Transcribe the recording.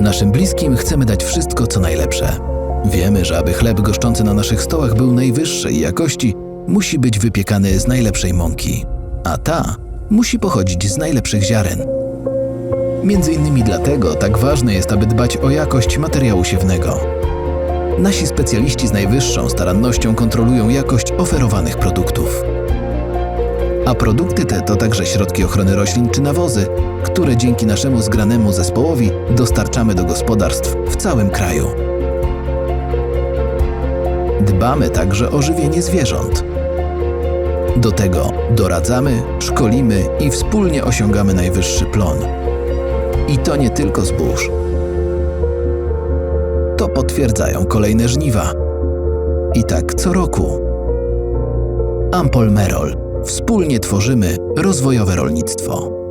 Naszym bliskim chcemy dać wszystko, co najlepsze. Wiemy, że aby chleb goszczący na naszych stołach był najwyższej jakości, musi być wypiekany z najlepszej mąki, a ta musi pochodzić z najlepszych ziaren. Między innymi dlatego tak ważne jest, aby dbać o jakość materiału siewnego. Nasi specjaliści z najwyższą starannością kontrolują jakość oferowanych produktów. A produkty te to także środki ochrony roślin czy nawozy, które dzięki naszemu zgranemu zespołowi dostarczamy do gospodarstw w całym kraju. Dbamy także o żywienie zwierząt. Do tego doradzamy, szkolimy i wspólnie osiągamy najwyższy plon. I to nie tylko zbóż. To potwierdzają kolejne żniwa. I tak co roku. Ampol Merol. Wspólnie tworzymy rozwojowe rolnictwo.